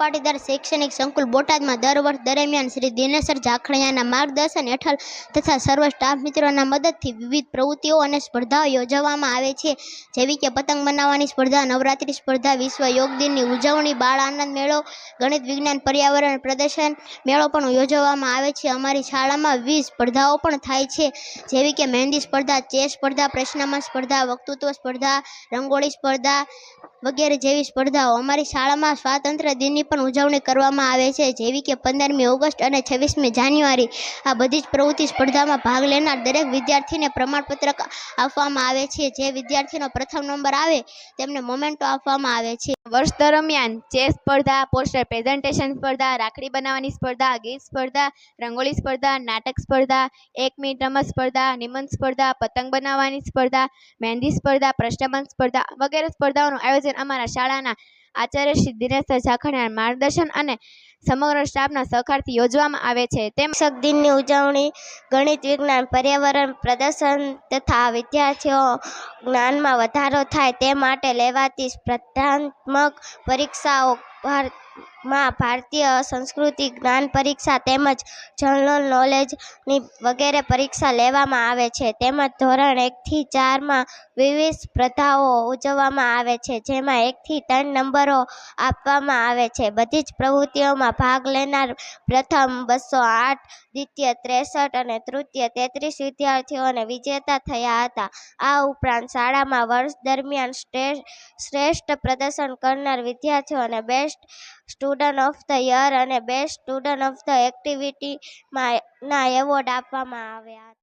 પાટીદાર શૈક્ષણિક સંકુલ બોટાદમાં દર વર્ષ દરમિયાન શ્રી દિનેશર જાખણીયાના માર્ગદર્શન હેઠળ તથા સર્વ સ્ટાફ મિત્રોના મદદથી વિવિધ પ્રવૃત્તિઓ અને સ્પર્ધાઓ યોજવામાં આવે છે. જેવી કે પતંગ બનાવવાની સ્પર્ધા, નવરાત્રિ સ્પર્ધા, વિશ્વ યોગ દિનની ઉજવણી, બાળ આનંદ મેળો, ગણિત વિજ્ઞાન પર્યાવરણ પ્રદર્શન મેળો પણ યોજવામાં આવે છે. અમારી શાળામાં વિવિધ સ્પર્ધાઓ પણ થાય છે. જેવી કે મહેંદી સ્પર્ધા, ચેસ સ્પર્ધા પ્રશ્નમાં સ્પર્ધા, વક્તૃત્વ સ્પર્ધા, રંગોળી સ્પર્ધા વગેરે જેવી સ્પર્ધાઓ અમારી શાળામાં સ્વાતંત્ર્ય દિનની પણ ઉજવણી કરવામાં આવે છે, જેવી કે પંદરમી ઓગસ્ટ અને છવ્વીસમી જાન્યુઆરી, આ બધી જ પ્રવૃત્તિ સ્પર્ધામાં ભાગ લેનાર દરેક વિદ્યાર્થીને પ્રમાણપત્રક આપવામાં આવે છે. જે વિદ્યાર્થીનો પ્રથમ નંબર આવે, તેમને મોમેન્ટો આપવામાં આવે છે. વર્ષ દરમિયાન ચેસ સ્પર્ધા, પોસ્ટર પ્રેઝન્ટેશન સ્પર્ધા, રાખડી બનાવવાની સ્પર્ધા, ગીત સ્પર્ધા રંગોળી સ્પર્ધા, નાટક સ્પર્ધા, એક મિનિટ રમત સ્પર્ધા, નિબંધ સ્પર્ધા, પતંગ બનાવવાની સ્પર્ધા, મહેંદી સ્પર્ધા પ્રશ્નમંચ સ્પર્ધા વગેરે સ્પર્ધાઓનું આયોજન અમારા શાળાના આચાર્ય શ્રી દિનેશ ઝાખડિયા માર્ગદર્શન અને સમગ્ર સ્ટાફના સહકારથી યોજવામાં આવે છે. તેમ શિક્ષક દિનની ઉજવણી, ગણિત, વિજ્ઞાન, પર્યાવરણ, પ્રદર્શન તથા વિદ્યાર્થીઓ જ્ઞાનમાં વધારો થાય તે માટે લેવાતી સ્પર્ધાત્મક પરીક્ષાઓ ભારતમાં ભારતીય સંસ્કૃતિ જ્ઞાન પરીક્ષા તેમજ જનરલ નોલેજની વગેરે પરીક્ષા લેવામાં આવે છે. તેમજ ધોરણ એકથી ચારમાં વિવિધ સ્પર્ધાઓ ઉજવવામાં આવે છે, જેમાં એકથી ત્રણ નંબરો આપવામાં આવે છે. બધી જ પ્રવૃત્તિઓમાં ભાગ લેનાર પ્રથમ બસો આઠ, દ્વિતીય ત્રેસઠ અને તૃતીય તેત્રીસ વિદ્યાર્થીઓને વિજેતા થયા હતા. આ ઉપરાંત શાળામાં વર્ષ દરમિયાન શ્રેષ્ઠ પ્રદર્શન કરનાર વિદ્યાર્થીઓને best student of the year અને બેસ્ટ સ્ટુડન્ટ ઓફ ધ એક્ટિવિટીમાં ના એવોર્ડ આપવામાં આવ્યા હતા.